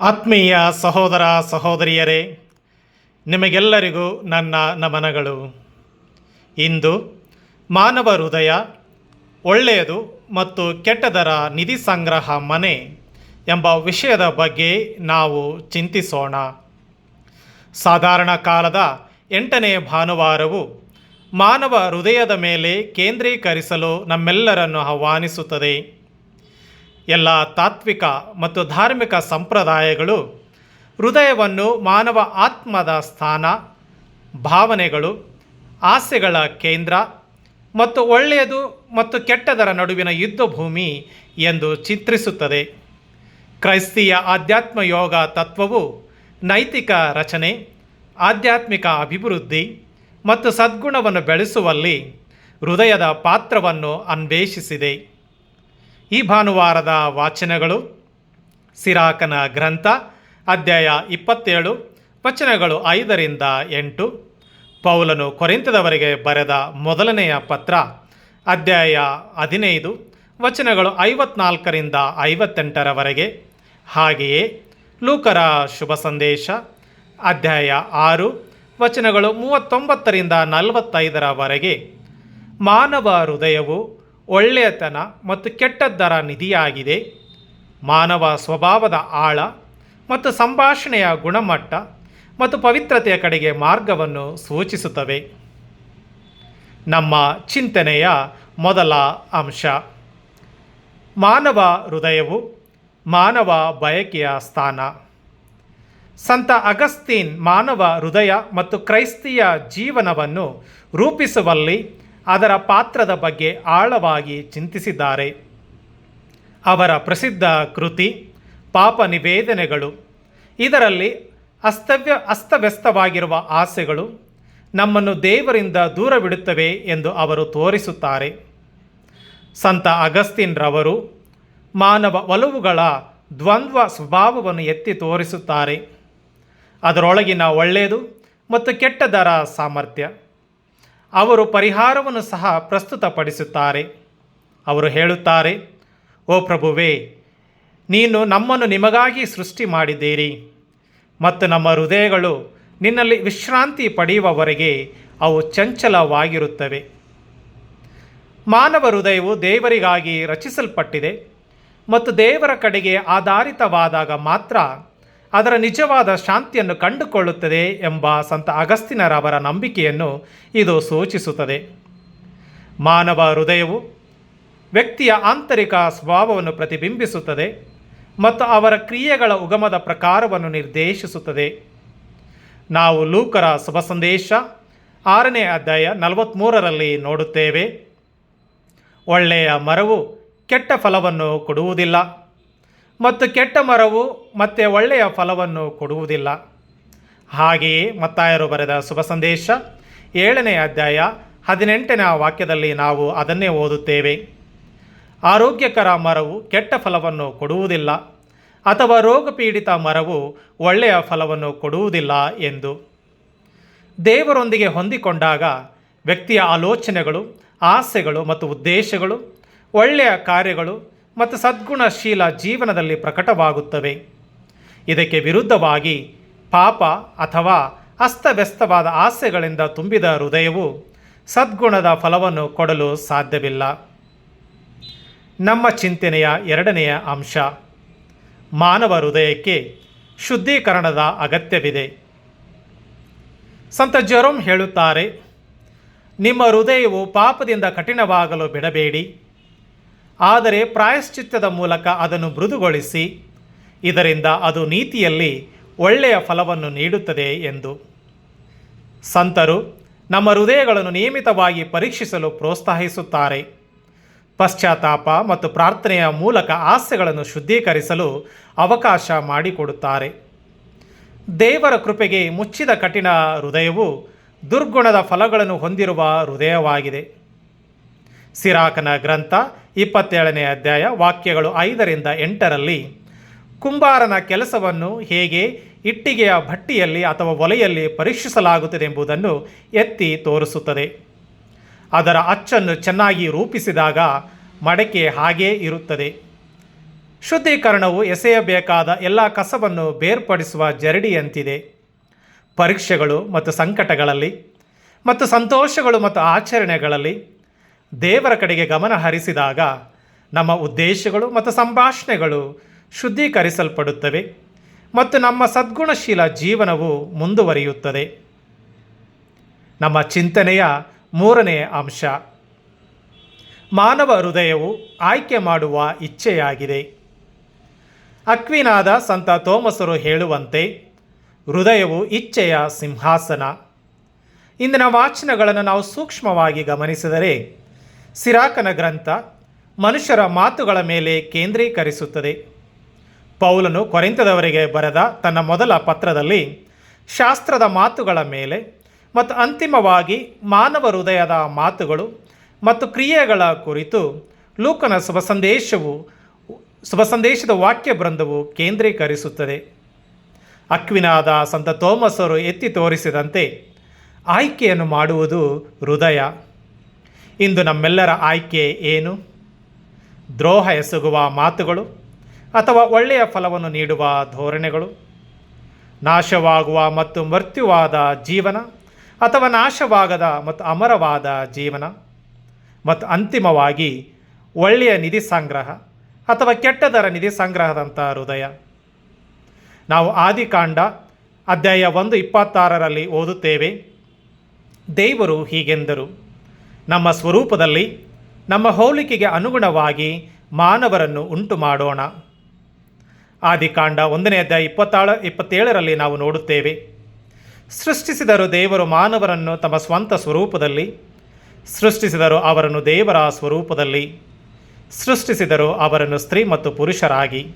ಆತ್ಮೀಯ ಸಹೋದರ ಸಹೋದರಿಯರೇ, ನಿಮಗೆಲ್ಲರಿಗೂ ನನ್ನ ನಮನಗಳು. ಇಂದು ಮಾನವ ಹೃದಯ, ಒಳ್ಳೆಯದು ಮತ್ತು ಕೆಟ್ಟದರ ನಿಧಿ ಸಂಗ್ರಹ ಮನೆ ಎಂಬ ವಿಷಯದ ಬಗ್ಗೆ ನಾವು ಚಿಂತಿಸೋಣ. ಸಾಧಾರಣ ಕಾಲದ ಎಂಟನೇ ಭಾನುವಾರವು ಮಾನವ ಹೃದಯದ ಮೇಲೆ ಕೇಂದ್ರೀಕರಿಸಲು ನಮ್ಮೆಲ್ಲರನ್ನು ಆಹ್ವಾನಿಸುತ್ತದೆ. ಎಲ್ಲ ತಾತ್ವಿಕ ಮತ್ತು ಧಾರ್ಮಿಕ ಸಂಪ್ರದಾಯಗಳು, ಹೃದಯವನ್ನು ಮಾನವ ಆತ್ಮದ ಸ್ಥಾನ, ಭಾವನೆಗಳು, ಆಸೆಗಳ ಕೇಂದ್ರ ಮತ್ತು ಒಳ್ಳೆಯದು ಮತ್ತು ಕೆಟ್ಟದರ ನಡುವಿನ ಯುದ್ಧಭೂಮಿ ಎಂದು ಚಿತ್ರಿಸುತ್ತದೆ. ಕ್ರೈಸ್ತೀಯ ಆಧ್ಯಾತ್ಮ ಯೋಗ ತತ್ವವು ನೈತಿಕ ರಚನೆ, ಆಧ್ಯಾತ್ಮಿಕ ಅಭಿವೃದ್ಧಿ ಮತ್ತು ಸದ್ಗುಣವನ್ನು ಬೆಳೆಸುವಲ್ಲಿ ಹೃದಯದ ಪಾತ್ರವನ್ನು ಅನ್ವೇಷಿಸಿದೆ. ಈ ಭಾನುವಾರದ ವಾಚನಗಳು ಸಿರಾಕನ ಗ್ರಂಥ, ಅಧ್ಯಾಯ ಇಪ್ಪತ್ತೇಳು, ವಚನಗಳು ಐದರಿಂದ ಎಂಟು. ಪೌಲನು ಕೊರೆಂತದವರೆಗೆ ಬರೆದ ಮೊದಲನೆಯ ಪತ್ರ, ಅಧ್ಯಾಯ ಹದಿನೈದು, ವಚನಗಳು ಐವತ್ನಾಲ್ಕರಿಂದ ಐವತ್ತೆಂಟರವರೆಗೆ. ಹಾಗೆಯೇ ಲೂಕರ ಶುಭ ಸಂದೇಶ, ಅಧ್ಯಾಯ ಆರು, ವಚನಗಳು ಮೂವತ್ತೊಂಬತ್ತರಿಂದ ನಲವತ್ತೈದರವರೆಗೆ. ಮಾನವ ಹೃದಯವು ಒಳ್ಳೆಯತನ ಮತ್ತು ಕೆಟ್ಟದ್ದರ ನಿಧಿಯಾಗಿದೆ. ಮಾನವ ಸ್ವಭಾವದ ಆಳ ಮತ್ತು ಸಂಭಾಷಣೆಯ ಗುಣಮಟ್ಟ ಮತ್ತು ಪವಿತ್ರತೆಯ ಕಡೆಗೆ ಮಾರ್ಗವನ್ನು ಸೂಚಿಸುತ್ತವೆ. ನಮ್ಮ ಚಿಂತನೆಯ ಮೊದಲ ಅಂಶ. ಮಾನವ ಹೃದಯವು ಮಾನವ ಬಯಕೆಯ ಸ್ಥಾನ. ಸಂತ ಅಗಸ್ತೀನ್ ಮಾನವ ಹೃದಯ ಮತ್ತು ಕ್ರೈಸ್ತಿಯ ಜೀವನವನ್ನು ರೂಪಿಸುವಲ್ಲಿ ಅದರ ಪಾತ್ರದ ಬಗ್ಗೆ ಆಳವಾಗಿ ಚಿಂತಿಸಿದ್ದಾರೆ. ಅವರ ಪ್ರಸಿದ್ಧ ಕೃತಿ, ಪಾಪ ನಿವೇದನೆಗಳು, ಇದರಲ್ಲಿ ಅಸ್ತವ್ಯ, ಅಸ್ತವ್ಯಸ್ತವಾಗಿರುವ ಆಸೆಗಳು ನಮ್ಮನ್ನು ದೇವರಿಂದ ದೂರವಿಡುತ್ತವೆ ಎಂದು ಅವರು ತೋರಿಸುತ್ತಾರೆ. ಸಂತ ಅಗಸ್ತಿನ್ ರವರು ಮಾನವ ಒಲವುಗಳ ದ್ವಂದ್ವ ಸ್ವಭಾವವನ್ನು ಎತ್ತಿ ತೋರಿಸುತ್ತಾರೆ. ಅದರೊಳಗಿನ ಒಳ್ಳೆಯದು ಮತ್ತು ಕೆಟ್ಟದರ ಸಾಮರ್ಥ್ಯ. ಅವರು ಪರಿಹಾರವನ್ನು ಸಹ ಪ್ರಸ್ತುತಪಡಿಸುತ್ತಾರೆ. ಅವರು ಹೇಳುತ್ತಾರೆ, ಓ ಪ್ರಭುವೇ, ನೀನು ನಮ್ಮನ್ನು ನಿಮಗಾಗಿ ಸೃಷ್ಟಿ ಮಾಡಿದ್ದೀರಿ. ಮತ್ತು ನಮ್ಮ ಹೃದಯಗಳು ನಿನ್ನಲ್ಲಿ ವಿಶ್ರಾಂತಿ ಪಡೆಯುವವರೆಗೆ ಅವು ಚಂಚಲವಾಗಿರುತ್ತವೆ. ಮಾನವ ಹೃದಯವು ದೇವರಿಗಾಗಿ ರಚಿಸಲ್ಪಟ್ಟಿದೆ ಮತ್ತು ದೇವರ ಕಡೆಗೆ ಆಧಾರಿತವಾದಾಗ ಮಾತ್ರ ಅದರ ನಿಜವಾದ ಶಾಂತಿಯನ್ನು ಕಂಡುಕೊಳ್ಳುತ್ತದೆ ಎಂಬ ಸಂತ ಅಗಸ್ತಿನರವರ ನಂಬಿಕೆಯನ್ನು ಇದು ಸೂಚಿಸುತ್ತದೆ. ಮಾನವ ಹೃದಯವು ವ್ಯಕ್ತಿಯ ಆಂತರಿಕ ಸ್ವಭಾವವನ್ನು ಪ್ರತಿಬಿಂಬಿಸುತ್ತದೆ ಮತ್ತು ಅವರ ಕ್ರಿಯೆಗಳ ಉಗಮದ ಪ್ರಕಾರವನ್ನು ನಿರ್ದೇಶಿಸುತ್ತದೆ. ನಾವು ಲೂಕರ ಶುಭ ಸಂದೇಶ ಆರನೇ ಅಧ್ಯಾಯ ನಲವತ್ತ್ಮೂರರಲ್ಲಿ ನೋಡುತ್ತೇವೆ. ಒಳ್ಳೆಯ ಮರವು ಕೆಟ್ಟ ಫಲವನ್ನು ಕೊಡುವುದಿಲ್ಲ. ಮತ್ತು ಕೆಟ್ಟ ಮರವು ಮತ್ತೆ ಒಳ್ಳೆಯ ಫಲವನ್ನು ಕೊಡುವುದಿಲ್ಲ. ಹಾಗೆಯೇ ಮತ್ತಾಯರು ಬರೆದ ಶುಭ ಸಂದೇಶ ಏಳನೇ ಅಧ್ಯಾಯ ಹದಿನೆಂಟನೇ ವಾಕ್ಯದಲ್ಲಿ ನಾವು ಅದನ್ನೇ ಓದುತ್ತೇವೆ. ಆರೋಗ್ಯಕರ ಮರವು ಕೆಟ್ಟ ಫಲವನ್ನು ಕೊಡುವುದಿಲ್ಲ ಅಥವಾ ರೋಗಪೀಡಿತ ಮರವು ಒಳ್ಳೆಯ ಫಲವನ್ನು ಕೊಡುವುದಿಲ್ಲ ಎಂದು. ದೇವರೊಂದಿಗೆ ಹೊಂದಿಕೊಂಡಾಗ ವ್ಯಕ್ತಿಯ ಆಲೋಚನೆಗಳು, ಆಸೆಗಳು ಮತ್ತು ಉದ್ದೇಶಗಳು, ಒಳ್ಳೆಯ ಕಾರ್ಯಗಳು ಮತ್ತು ಸದ್ಗುಣಶೀಲ ಜೀವನದಲ್ಲಿ ಪ್ರಕಟವಾಗುತ್ತವೆ. ಇದಕ್ಕೆ ವಿರುದ್ಧವಾಗಿ ಪಾಪ ಅಥವಾ ಅಸ್ತವ್ಯಸ್ತವಾದ ಆಸೆಗಳಿಂದ ತುಂಬಿದ ಹೃದಯವು ಸದ್ಗುಣದ ಫಲವನ್ನು ಕೊಡಲು ಸಾಧ್ಯವಿಲ್ಲ. ನಮ್ಮ ಚಿಂತನೆಯ ಎರಡನೆಯ ಅಂಶ, ಮಾನವ ಹೃದಯಕ್ಕೆ ಶುದ್ಧೀಕರಣದ ಅಗತ್ಯವಿದೆ. ಸಂತ ಜರೋಮ್ ಹೇಳುತ್ತಾರೆ, ನಿಮ್ಮ ಹೃದಯವು ಪಾಪದಿಂದ ಕಠಿಣವಾಗಲು ಬಿಡಬೇಡಿ. ಆದರೆ ಪ್ರಾಯಶ್ಚಿತ್ತದ ಮೂಲಕ ಅದನ್ನು ಮೃದುಗೊಳಿಸಿ, ಇದರಿಂದ ಅದು ನೀತಿಯಲ್ಲಿ ಒಳ್ಳೆಯ ಫಲವನ್ನು ನೀಡುತ್ತದೆ ಎಂದು. ಸಂತರು ನಮ್ಮ ಹೃದಯಗಳನ್ನು ನಿಯಮಿತವಾಗಿ ಪರೀಕ್ಷಿಸಲು ಪ್ರೋತ್ಸಾಹಿಸುತ್ತಾರೆ. ಪಶ್ಚಾತ್ತಾಪ ಮತ್ತು ಪ್ರಾರ್ಥನೆಯ ಮೂಲಕ ಆಸೆಗಳನ್ನು ಶುದ್ಧೀಕರಿಸಲು ಅವಕಾಶ ಮಾಡಿಕೊಡುತ್ತಾರೆ. ದೇವರ ಕೃಪೆಗೆ ಮುಚ್ಚಿದ ಕಠಿಣ ಹೃದಯವು ದುರ್ಗುಣದ ಫಲಗಳನ್ನು ಹೊಂದಿರುವ ಹೃದಯವಾಗಿದೆ. ಸಿರಾಕನ ಗ್ರಂಥ ಇಪ್ಪತ್ತೇಳನೇ ಅಧ್ಯಾಯ, ವಾಕ್ಯಗಳು ಐದರಿಂದ ಎಂಟರಲ್ಲಿ, ಕುಂಬಾರನ ಕೆಲಸವನ್ನು ಹೇಗೆ ಇಟ್ಟಿಗೆಯ ಭಟ್ಟಿಯಲ್ಲಿ ಅಥವಾ ಒಲೆಯಲ್ಲಿ ಪರೀಕ್ಷಿಸಲಾಗುತ್ತದೆ ಎಂಬುದನ್ನು ಎತ್ತಿ ತೋರಿಸುತ್ತದೆ. ಅದರ ಅಚ್ಚನ್ನು ಚೆನ್ನಾಗಿ ರೂಪಿಸಿದಾಗ ಮಡಕೆ ಹಾಗೇ ಇರುತ್ತದೆ. ಶುದ್ಧೀಕರಣವು ಎಸೆಯಬೇಕಾದ ಎಲ್ಲ ಕಸವನ್ನು ಬೇರ್ಪಡಿಸುವ ಜರಡಿಯಂತಿದೆ. ಪರೀಕ್ಷೆಗಳು ಮತ್ತು ಸಂಕಟಗಳಲ್ಲಿ ಮತ್ತು ಸಂತೋಷಗಳು ಮತ್ತು ಆಚರಣೆಗಳಲ್ಲಿ ದೇವರ ಕಡೆಗೆ ಗಮನ ಹರಿಸಿದಾಗ ನಮ್ಮ ಉದ್ದೇಶಗಳು ಮತ್ತು ಸಂಭಾಷಣೆಗಳು ಶುದ್ಧೀಕರಿಸಲ್ಪಡುತ್ತವೆ ಮತ್ತು ನಮ್ಮ ಸದ್ಗುಣಶೀಲ ಜೀವನವು ಮುಂದುವರಿಯುತ್ತದೆ. ನಮ್ಮ ಚಿಂತನೆಯ ಮೂರನೆಯ ಅಂಶ, ಮಾನವ ಹೃದಯವು ಆಯ್ಕೆ ಮಾಡುವ ಇಚ್ಛೆಯಾಗಿದೆ. ಅಕ್ವಿನಾದ ಸಂತ ತೋಮಸರು ಹೇಳುವಂತೆ, ಹೃದಯವು ಇಚ್ಛೆಯ ಸಿಂಹಾಸನ. ಇಂದಿನ ವಾಚನಗಳನ್ನು ನಾವು ಸೂಕ್ಷ್ಮವಾಗಿ ಗಮನಿಸಿದರೆ ಸಿರಾಕನ ಗ್ರಂಥ ಮನುಷ್ಯರ ಮಾತುಗಳ ಮೇಲೆ ಕೇಂದ್ರೀಕರಿಸುತ್ತದೆ. ಪೌಲನು ಕೊರೆಂತದವರಿಗೆ ಬರೆದ ತನ್ನ ಮೊದಲ ಪತ್ರದಲ್ಲಿ ಶಾಸ್ತ್ರದ ಮಾತುಗಳ ಮೇಲೆ ಮತ್ತು ಅಂತಿಮವಾಗಿ ಮಾನವ ಹೃದಯದ ಮಾತುಗಳು ಮತ್ತು ಕ್ರಿಯೆಗಳ ಕುರಿತು ಲೂಕನ ಶುಭ ಸಂದೇಶವು, ಶುಭ ಸಂದೇಶದ ವಾಕ್ಯ ಬೃಂದವು ಕೇಂದ್ರೀಕರಿಸುತ್ತದೆ. ಅಕ್ವಿನಾದ ಸಂತ ತೋಮಸರು ಎತ್ತಿ ತೋರಿಸಿದಂತೆ ಆಯ್ಕೆಯನ್ನು ಮಾಡುವುದು ಹೃದಯ. ಇಂದು ನಮ್ಮೆಲ್ಲರ ಆಯ್ಕೆ ಏನು? ದ್ರೋಹ ಎಸಗುವ ಮಾತುಗಳು ಅಥವಾ ಒಳ್ಳೆಯ ಫಲವನ್ನು ನೀಡುವ ಧೋರಣೆಗಳು? ನಾಶವಾಗುವ ಮತ್ತು ಮೃತ್ಯುವಾದ ಜೀವನ ಅಥವಾ ನಾಶವಾಗದ ಮತ್ತು ಅಮರವಾದ ಜೀವನ? ಮತ್ತು ಅಂತಿಮವಾಗಿ ಒಳ್ಳೆಯ ನಿಧಿ ಸಂಗ್ರಹ ಅಥವಾ ಕೆಟ್ಟದರ ನಿಧಿ ಸಂಗ್ರಹದಂಥ ಹೃದಯ? ನಾವು ಆದಿಕಾಂಡ ಅಧ್ಯಾಯ ಒಂದು ಇಪ್ಪತ್ತಾರರಲ್ಲಿ ಓದುತ್ತೇವೆ, ದೇವರು ಹೀಗೆಂದರು. ನಮ್ಮ ಸ್ವರೂಪದಲ್ಲಿ, ನಮ್ಮ ಹೋಲಿಕೆಗೆ ಅನುಗುಣವಾಗಿ ಮಾನವರನ್ನು ಉಂಟು ಮಾಡೋಣ ಆದಿಕಾಂಡ ಒಂದನೇ ಅಧ್ಯಾಯ ಇಪ್ಪತ್ತಾಳು, ಇಪ್ಪತ್ತೇಳರಲ್ಲಿ ನಾವು ನೋಡುತ್ತೇವೆ. ಸೃಷ್ಟಿಸಿದರು ದೇವರು ಮಾನವರನ್ನು ತಮ್ಮ ಸ್ವಂತ ಸ್ವರೂಪದಲ್ಲಿ, ಸೃಷ್ಟಿಸಿದರು ಅವರನ್ನು ದೇವರ ಸ್ವರೂಪದಲ್ಲಿ, ಸೃಷ್ಟಿಸಿದರು ಅವರನ್ನು ಸ್ತ್ರೀ ಮತ್ತು ಪುರುಷರಾಗಿ.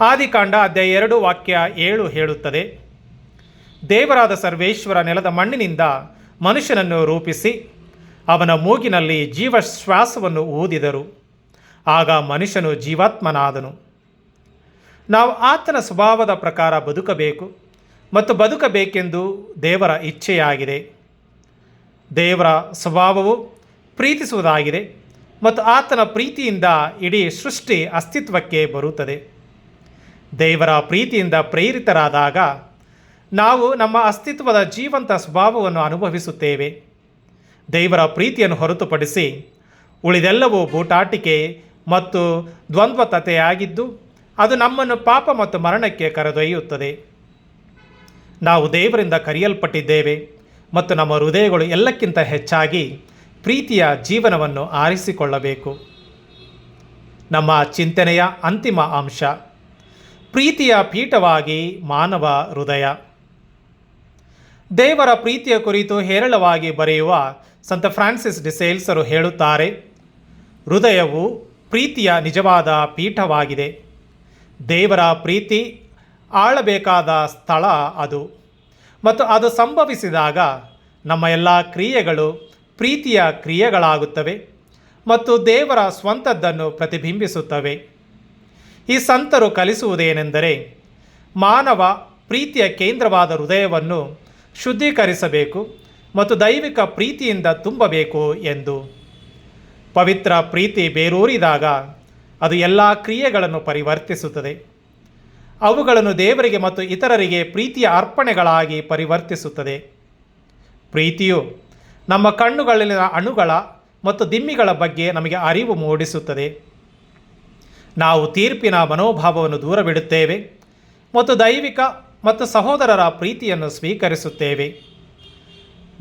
ಆದಿಕಾಂಡ ಅಧ್ಯಾಯ ಎರಡು ವಾಕ್ಯ ಏಳು ಹೇಳುತ್ತದೆ, ದೇವರಾದ ಸರ್ವೇಶ್ವರ ನೆಲದ ಮಣ್ಣಿನಿಂದ ಮನುಷ್ಯನನ್ನು ರೂಪಿಸಿ ಅವನ ಮೂಗಿನಲ್ಲಿ ಜೀವಶ್ವಾಸವನ್ನು ಊದಿದರು. ಆಗ ಮನುಷ್ಯನು ಜೀವಾತ್ಮನಾದನು. ನಾವು ಆತನ ಸ್ವಭಾವದ ಪ್ರಕಾರ ಬದುಕಬೇಕು ಮತ್ತು ಬದುಕಬೇಕೆಂದು ದೇವರ ಇಚ್ಛೆಯಾಗಿದೆ. ದೇವರ ಸ್ವಭಾವವು ಪ್ರೀತಿಸುವುದಾಗಿದೆ ಮತ್ತು ಆತನ ಪ್ರೀತಿಯಿಂದ ಇಡೀ ಸೃಷ್ಟಿ ಅಸ್ತಿತ್ವಕ್ಕೆ ಬರುತ್ತದೆ. ದೇವರ ಪ್ರೀತಿಯಿಂದ ಪ್ರೇರಿತರಾದಾಗ ನಾವು ನಮ್ಮ ಅಸ್ತಿತ್ವದ ಜೀವಂತ ಸ್ವಭಾವವನ್ನು ಅನುಭವಿಸುತ್ತೇವೆ. ದೇವರ ಪ್ರೀತಿಯನ್ನು ಹೊರತುಪಡಿಸಿ ಉಳಿದೆಲ್ಲವೂ ಬೂಟಾಟಿಕೆ ಮತ್ತು ದ್ವಂದ್ವತತೆಯಾಗಿದ್ದು, ಅದು ನಮ್ಮನ್ನು ಪಾಪ ಮತ್ತು ಮರಣಕ್ಕೆ ಕರೆದೊಯ್ಯುತ್ತದೆ. ನಾವು ದೇವರಿಂದ ಕರೆಯಲ್ಪಟ್ಟಿದ್ದೇವೆ ಮತ್ತು ನಮ್ಮ ಹೃದಯಗಳು ಎಲ್ಲಕ್ಕಿಂತ ಹೆಚ್ಚಾಗಿ ಪ್ರೀತಿಯ ಜೀವನವನ್ನು ಆರಿಸಿಕೊಳ್ಳಬೇಕು. ನಮ್ಮ ಚಿಂತನೆಯ ಅಂತಿಮ ಅಂಶ, ಪ್ರೀತಿಯ ಪೀಠವಾಗಿ ಮಾನವ ಹೃದಯ. ದೇವರ ಪ್ರೀತಿಯ ಕುರಿತು ಹೇರಳವಾಗಿ ಬರೆಯುವ ಸಂತ ಫ್ರಾನ್ಸಿಸ್ ಡಿಸೇಲ್ಸರು ಹೇಳುತ್ತಾರೆ, ಹೃದಯವು ಪ್ರೀತಿಯ ನಿಜವಾದ ಪೀಠವಾಗಿದೆ. ದೇವರ ಪ್ರೀತಿ ಆಳಬೇಕಾದ ಸ್ಥಳ ಅದು. ಮತ್ತು ಅದು ಸಂಭವಿಸಿದಾಗ ನಮ್ಮ ಎಲ್ಲ ಕ್ರಿಯೆಗಳು ಪ್ರೀತಿಯ ಕ್ರಿಯೆಗಳಾಗುತ್ತವೆ ಮತ್ತು ದೇವರ ಸ್ವಂತದ್ದನ್ನು ಪ್ರತಿಬಿಂಬಿಸುತ್ತವೆ. ಈ ಸಂತರು ಕಲಿಸುವುದೇನೆಂದರೆ ಮಾನವ ಪ್ರೀತಿಯ ಕೇಂದ್ರವಾದ ಹೃದಯವನ್ನು ಶುದ್ಧೀಕರಿಸಬೇಕು. ಮತ್ತು ದೈವಿಕ ಪ್ರೀತಿಯಿಂದ ತುಂಬಬೇಕು ಎಂದು. ಪವಿತ್ರ ಪ್ರೀತಿ ಬೇರೂರಿದಾಗ ಅದು ಎಲ್ಲ ಕ್ರಿಯೆಗಳನ್ನು ಪರಿವರ್ತಿಸುತ್ತದೆ. ಅವುಗಳನ್ನು ದೇವರಿಗೆ ಮತ್ತು ಇತರರಿಗೆ ಪ್ರೀತಿಯ ಅರ್ಪಣೆಗಳಾಗಿ ಪರಿವರ್ತಿಸುತ್ತದೆ. ಪ್ರೀತಿಯು ನಮ್ಮ ಕಣ್ಣುಗಳಲ್ಲಿನ ಅಣುಗಳ ಮತ್ತು ದಿಮ್ಮಿಗಳ ಬಗ್ಗೆ ನಮಗೆ ಅರಿವು ಮೂಡಿಸುತ್ತದೆ. ನಾವು ತೀರ್ಪಿನ ಮನೋಭಾವವನ್ನು ದೂರವಿಡುತ್ತೇವೆ ಮತ್ತು ದೈವಿಕ ಮತ್ತು ಸಹೋದರರ ಪ್ರೀತಿಯನ್ನು ಸ್ವೀಕರಿಸುತ್ತೇವೆ.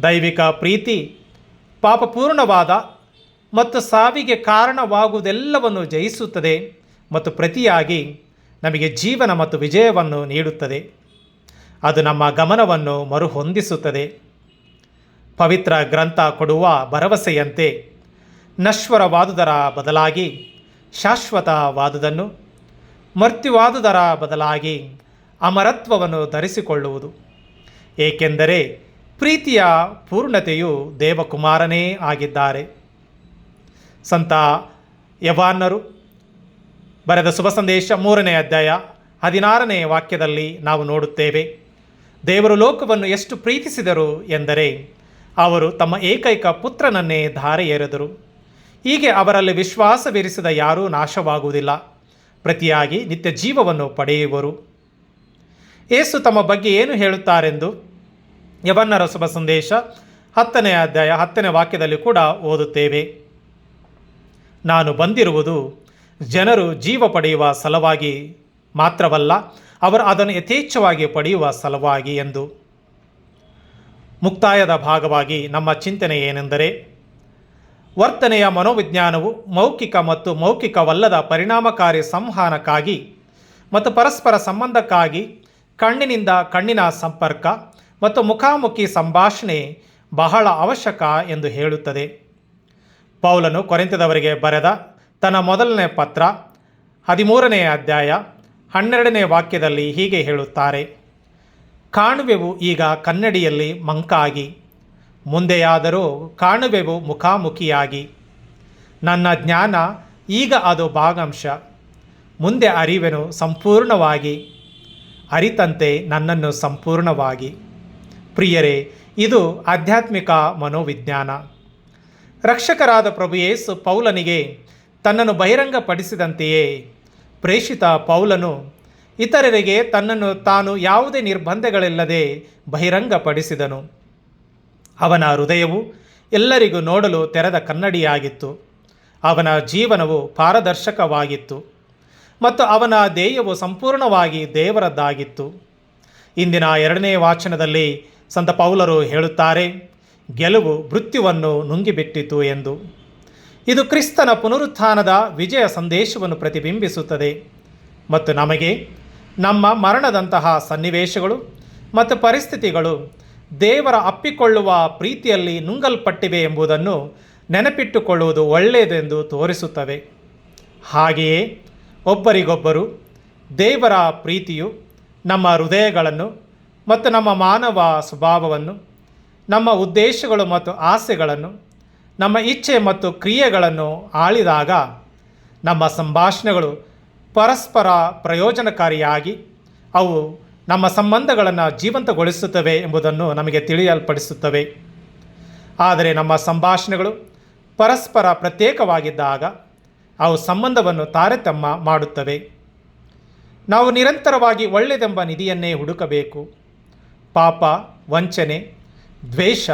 ದೈವಿಕ ಪ್ರೀತಿ, ಪಾಪಪೂರ್ಣವಾದ ಮತ್ತು ಸಾವಿಗೆ ಕಾರಣವಾಗುವುದೆಲ್ಲವನ್ನು ಜಯಿಸುತ್ತದೆ ಮತ್ತು ಪ್ರತಿಯಾಗಿ ನಮಗೆ ಜೀವನ ಮತ್ತು ವಿಜಯವನ್ನು ನೀಡುತ್ತದೆ. ಅದು ನಮ್ಮ ಗಮನವನ್ನು ಮರುಹೊಂದಿಸುತ್ತದೆ. ಪವಿತ್ರ ಗ್ರಂಥ ಕೊಡುವ ಭರವಸೆಯಂತೆ ನಶ್ವರವಾದುದರ ಬದಲಾಗಿ ಶಾಶ್ವತವಾದುದನ್ನು, ಮರ್ತ್ಯುವಾದುದರ ಬದಲಾಗಿ ಅಮರತ್ವವನ್ನು ಧರಿಸಿಕೊಳ್ಳುವುದು. ಏಕೆಂದರೆ ಪ್ರೀತಿಯ ಪೂರ್ಣತೆಯು ದೇವಕುಮಾರನೇ ಆಗಿದ್ದಾರೆ. ಸಂತ ಯವಾನ್ನರು ಬರೆದ ಶುಭ ಸಂದೇಶ ಮೂರನೇ ಅಧ್ಯಾಯ ಹದಿನಾರನೇ ವಾಕ್ಯದಲ್ಲಿ ನಾವು ನೋಡುತ್ತೇವೆ. ದೇವರು ಲೋಕವನ್ನು ಎಷ್ಟು ಪ್ರೀತಿಸಿದರು ಎಂದರೆ, ಅವರು ತಮ್ಮ ಏಕೈಕ ಪುತ್ರನನ್ನೇ ಧಾರೆ ಎರೆದರು ಹೀಗೆ ಅವರಲ್ಲಿ ವಿಶ್ವಾಸವಿರಿಸಿದ ಯಾರೂ ನಾಶವಾಗುವುದಿಲ್ಲ. ಪ್ರತಿಯಾಗಿ ನಿತ್ಯ ಜೀವವನ್ನು ಪಡೆಯುವರು. ಏಸು ತಮ್ಮ ಬಗ್ಗೆ ಏನು ಹೇಳುತ್ತಾರೆಂದು ಯವನ್ನರ ಶುಭ ಸಂದೇಶ, ಹತ್ತನೇ ಅಧ್ಯಾಯ, ಹತ್ತನೇ ವಾಕ್ಯದಲ್ಲಿ ಕೂಡ ಓದುತ್ತೇವೆ. ನಾನು ಬಂದಿರುವುದು ಜನರು ಜೀವ ಪಡೆಯುವ ಸಲುವಾಗಿ ಮಾತ್ರವಲ್ಲ, ಅವರು ಅದನ್ನು ಯಥೇಚ್ಛವಾಗಿ ಪಡೆಯುವ ಸಲುವಾಗಿ ಎಂದು. ಮುಕ್ತಾಯದ ಭಾಗವಾಗಿ ನಮ್ಮ ಚಿಂತನೆ ಏನೆಂದರೆ, ವರ್ತನೆಯ ಮನೋವಿಜ್ಞಾನವು ಮೌಖಿಕ ಮತ್ತು ಮೌಖಿಕವಲ್ಲದ ಪರಿಣಾಮಕಾರಿ ಸಂವಹನಕ್ಕಾಗಿ ಮತ್ತು ಪರಸ್ಪರ ಸಂಬಂಧಕ್ಕಾಗಿ ಕಣ್ಣಿನಿಂದ ಕಣ್ಣಿನ ಸಂಪರ್ಕ ಮತ್ತು ಮುಖಾಮುಖಿ ಸಂಭಾಷಣೆ ಬಹಳ ಅವಶ್ಯಕ ಎಂದು ಹೇಳುತ್ತದೆ. ಪೌಲನು ಕೊರೆಂತದವರಿಗೆ ಬರೆದ ತನ್ನ ಮೊದಲನೇ ಪತ್ರ, ಹದಿಮೂರನೇ ಅಧ್ಯಾಯ, ಹನ್ನೆರಡನೇ ವಾಕ್ಯದಲ್ಲಿ ಹೀಗೆ ಹೇಳುತ್ತಾರೆ. ಕಾಣುವೆವು ಈಗ ಕನ್ನಡಿಯಲ್ಲಿ ಮಂಕಾಗಿ, ಮುಂದೆಯಾದರೂ ಕಾಣುವೆವು ಮುಖಾಮುಖಿಯಾಗಿ. ನನ್ನ ಜ್ಞಾನ ಈಗ ಅದು ಭಾಗಂಶ, ಮುಂದೆ ಅರಿವೆನು ಸಂಪೂರ್ಣವಾಗಿ, ಅರಿತಂತೆ ನನ್ನನ್ನು ಸಂಪೂರ್ಣವಾಗಿ. ಪ್ರಿಯರೇ, ಇದು ಆಧ್ಯಾತ್ಮಿಕ ಮನೋವಿಜ್ಞಾನ. ರಕ್ಷಕರಾದ ಪ್ರಭು ಯೇಸು ಪೌಲನಿಗೆ ತನ್ನನ್ನು ಬಹಿರಂಗಪಡಿಸಿದಂತೆಯೇ ಪ್ರೇಷಿತ ಪೌಲನು ಇತರರಿಗೆ ತನ್ನನ್ನು ತಾನು ಯಾವುದೇ ನಿರ್ಬಂಧಗಳಿಲ್ಲದೆ ಬಹಿರಂಗಪಡಿಸಿದನು. ಅವನ ಹೃದಯವು ಎಲ್ಲರಿಗೂ ನೋಡಲು ತೆರೆದ ಕನ್ನಡಿಯಾಗಿತ್ತು. ಅವನ ಜೀವನವು ಪಾರದರ್ಶಕವಾಗಿತ್ತು ಮತ್ತು ಅವನ ಧ್ಯೇಯವು ಸಂಪೂರ್ಣವಾಗಿ ದೇವರದ್ದಾಗಿತ್ತು. ಇಂದಿನ ಎರಡನೇ ವಾಚನದಲ್ಲಿ ಸಂತ ಪೌಲರು ಹೇಳುತ್ತಾರೆ, ಗೆಲುವು ಮೃತ್ಯುವನ್ನು ನುಂಗಿಬಿಟ್ಟಿತು ಎಂದು. ಇದು ಕ್ರಿಸ್ತನ ಪುನರುತ್ಥಾನದ ವಿಜಯ ಸಂದೇಶವನ್ನು ಪ್ರತಿಬಿಂಬಿಸುತ್ತದೆ. ಮತ್ತು ನಮಗೆ ನಮ್ಮ ಮರಣದಂತಹ ಸನ್ನಿವೇಶಗಳು ಮತ್ತು ಪರಿಸ್ಥಿತಿಗಳು ದೇವರ ಅಪ್ಪಿಕೊಳ್ಳುವ ಪ್ರೀತಿಯಲ್ಲಿ ನುಂಗಲ್ಪಟ್ಟಿವೆ ಎಂಬುದನ್ನು ನೆನಪಿಟ್ಟುಕೊಳ್ಳುವುದು ಒಳ್ಳೆಯದೆಂದು ತೋರಿಸುತ್ತವೆ. ಹಾಗೆಯೇ ಒಬ್ಬರಿಗೊಬ್ಬರು ದೇವರ ಪ್ರೀತಿಯು ನಮ್ಮ ಹೃದಯಗಳನ್ನು ಮತ್ತು ನಮ್ಮ ಮಾನವ ಸ್ವಭಾವವನ್ನು, ನಮ್ಮ ಉದ್ದೇಶಗಳು ಮತ್ತು ಆಸೆಗಳನ್ನು, ನಮ್ಮ ಇಚ್ಛೆ ಮತ್ತು ಕ್ರಿಯೆಗಳನ್ನು ಆಳಿದಾಗ ನಮ್ಮ ಸಂಭಾಷಣೆಗಳು ಪರಸ್ಪರ ಪ್ರಯೋಜನಕಾರಿಯಾಗಿ ಅವು ನಮ್ಮ ಸಂಬಂಧಗಳನ್ನು ಜೀವಂತಗೊಳಿಸುತ್ತವೆ ಎಂಬುದನ್ನು ನಮಗೆ ತಿಳಿಯಲ್ಪಡಿಸುತ್ತವೆ. ಆದರೆ ನಮ್ಮ ಸಂಭಾಷಣೆಗಳು ಪರಸ್ಪರ ಪ್ರತ್ಯೇಕವಾಗಿದ್ದಾಗ ಅವು ಸಂಬಂಧವನ್ನು ತಾರತಮ್ಯ ಮಾಡುತ್ತವೆ. ನಾವು ನಿರಂತರವಾಗಿ ಒಳ್ಳೆಯದೆಂಬ ನಿಧಿಯನ್ನೇ ಹುಡುಕಬೇಕು. ಪಾಪ, ವಂಚನೆ, ದ್ವೇಷ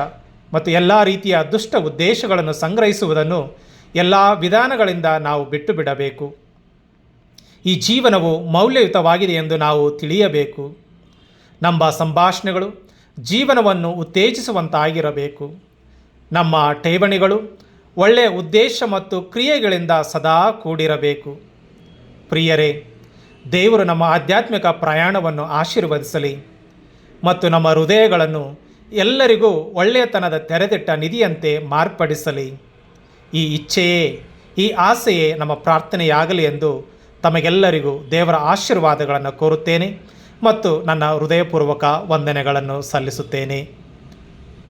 ಮತ್ತು ಎಲ್ಲ ರೀತಿಯ ದುಷ್ಟ ಉದ್ದೇಶಗಳನ್ನು ಸಂಗ್ರಹಿಸುವುದನ್ನು ಎಲ್ಲ ವಿಧಾನಗಳಿಂದ ನಾವು ಬಿಟ್ಟು ಬಿಡಬೇಕು ಈ ಜೀವನವು ಮೌಲ್ಯಯುತವಾಗಿದೆ ಎಂದು ನಾವು ತಿಳಿಯಬೇಕು. ನಮ್ಮ ಸಂಭಾಷಣೆಗಳು ಜೀವನವನ್ನು ಉತ್ತೇಜಿಸುವಂತಾಗಿರಬೇಕು. ನಮ್ಮ ಠೇವಣಿಗಳು ಒಳ್ಳೆಯ ಉದ್ದೇಶ ಮತ್ತು ಕ್ರಿಯೆಗಳಿಂದ ಸದಾ ಕೂಡಿರಬೇಕು. ಪ್ರಿಯರೇ, ದೇವರು ನಮ್ಮ ಆಧ್ಯಾತ್ಮಿಕ ಪ್ರಯಾಣವನ್ನು ಆಶೀರ್ವದಿಸಲಿ. ಮತ್ತು ನಮ್ಮ ಹೃದಯಗಳನ್ನು ಎಲ್ಲರಿಗೂ ಒಳ್ಳೆಯತನದ ತೆರೆದಿಟ್ಟ ನಿಧಿಯಂತೆ ಮಾರ್ಪಡಿಸಲಿ. ಈ ಇಚ್ಛೆಯೇ, ಈ ಆಸೆಯೇ ನಮ್ಮ ಪ್ರಾರ್ಥನೆಯಾಗಲಿ ಎಂದು ತಮಗೆಲ್ಲರಿಗೂ ದೇವರ ಆಶೀರ್ವಾದಗಳನ್ನು ಕೋರುತ್ತೇನೆ ಮತ್ತು ನನ್ನ ಹೃದಯಪೂರ್ವಕ ವಂದನೆಗಳನ್ನು ಸಲ್ಲಿಸುತ್ತೇನೆ.